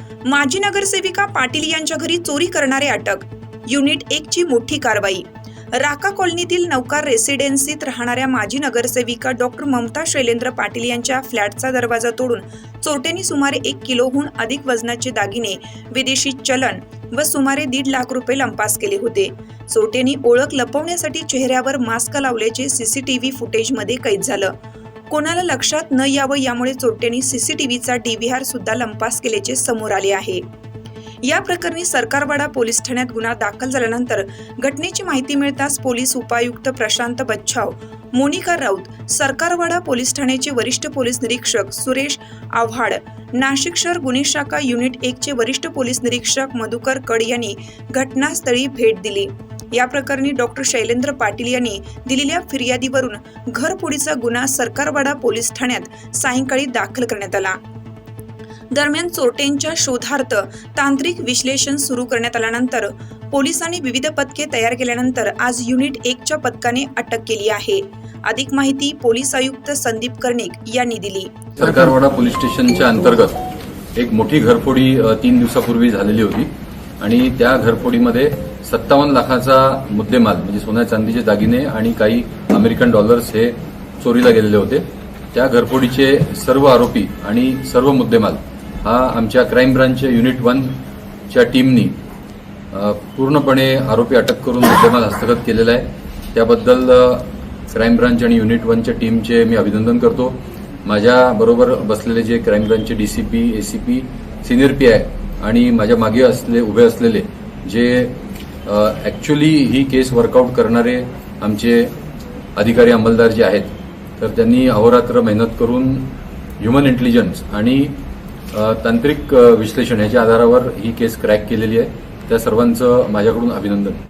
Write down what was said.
माजी नगरसेविका पाटील यांच्या घरी चोरी करणारे अटक. युनिट एक ची मोठी कारवाई. राका कॉलनीतील नौकार रेसिडेन्सीत राहणाऱ्या माजी नगरसेविका डॉक्टर ममता शैलेंद्र पाटील यांच्या फ्लॅटचा दरवाजा तोडून चोरट्यांनी सुमारे एक किलोहून अधिक वजनाचे दागिने विदेशी चलन व सुमारे दीड लाख रुपये लंपास केले होते. चोरट्यांनी ओळख लपवण्यासाठी चेहऱ्यावर मास्क लावल्याचे सीसीटीव्ही फुटेजमध्ये कैद झालं. कोणाला लक्षात न यावं यामुळे चोरट्यांनी सीसीटीव्हीचा डीव्हीआर सुद्धा लंपास केल्याचे समोर आले आहे. या प्रकरणी सरकारवाडा पोलीस ठाण्यात गुन्हा दाखल झाल्यानंतर घटनेची माहिती मिळताच पोलीस उपायुक्त प्रशांत बच्छाव मोनिका राऊत सरकारवाडा पोलीस ठाण्याचे वरिष्ठ पोलीस निरीक्षक सुरेश आव्हाड नाशिक शहर गुन्हे शाखा युनिट एकचे वरिष्ठ पोलीस निरीक्षक मधुकर कड यांनी घटनास्थळी भेट दिली. या प्रकरणी डॉक्टर शैलेंद्र पाटील यांनी दिलेल्या फिर्यादीवरून घरफोडीचा गुन्हा सरकारवाडा पोलीस ठाण्यात सायंकाळी दाखल करण्यात आला. दरम्यान चोरट्यांच्या शोधार्थ तांत्रिक विश्लेषण सुरू करण्यात आल्यानंतर पोलिसांनी विविध पथके तयार केल्यानंतर आज युनिट एकच्या पथकाने अटक केली आहे. अधिक माहिती पोलीस आयुक्त संदीप कर्णिक यांनी दिली. सरकारवाडा पोलीस स्टेशनच्या अंतर्गत एक मोठी घरफोडी तीन दिवसापूर्वी झालेली होती. आणि त्या घरफोडीमध्ये सत्तावन्न लाखाचा मुद्देमाल म्हणजे सोन्या चांदीचे दागिने आणि काही अमेरिकन डॉलर्स हे चोरीला गेलेले होते. त्या घरफोडीचे सर्व आरोपी आणि सर्व मुद्देमाल हा आमच्या क्राईम ब्रांचच्या युनिट वनच्या टीमनी पूर्णपणे आरोपी अटक करून मुद्देमाल हस्तगत केलेला आहे. त्याबद्दल क्राईम ब्रांच आणि युनिट वनच्या टीमचे मी अभिनंदन करतो. माझ्या बरोबर बसलेले जे crime ब्रांचचे DCP ACP senior P I आणि माझ्या मागे असले उभे असलेले जे ऍक्च्युली ही केस वर्कआउट करणारे आमचे अधिकारी अंमलदार जे आहेत तर त्यांनी अहोरात्र मेहनत करून ह्युमन इंटेलिजन्स आणि तांत्रिक विश्लेषण याच्या आधारावर ही केस क्रॅक केलेली आहे. त्या सर्वांचं माझ्याकडून अभिनंदन.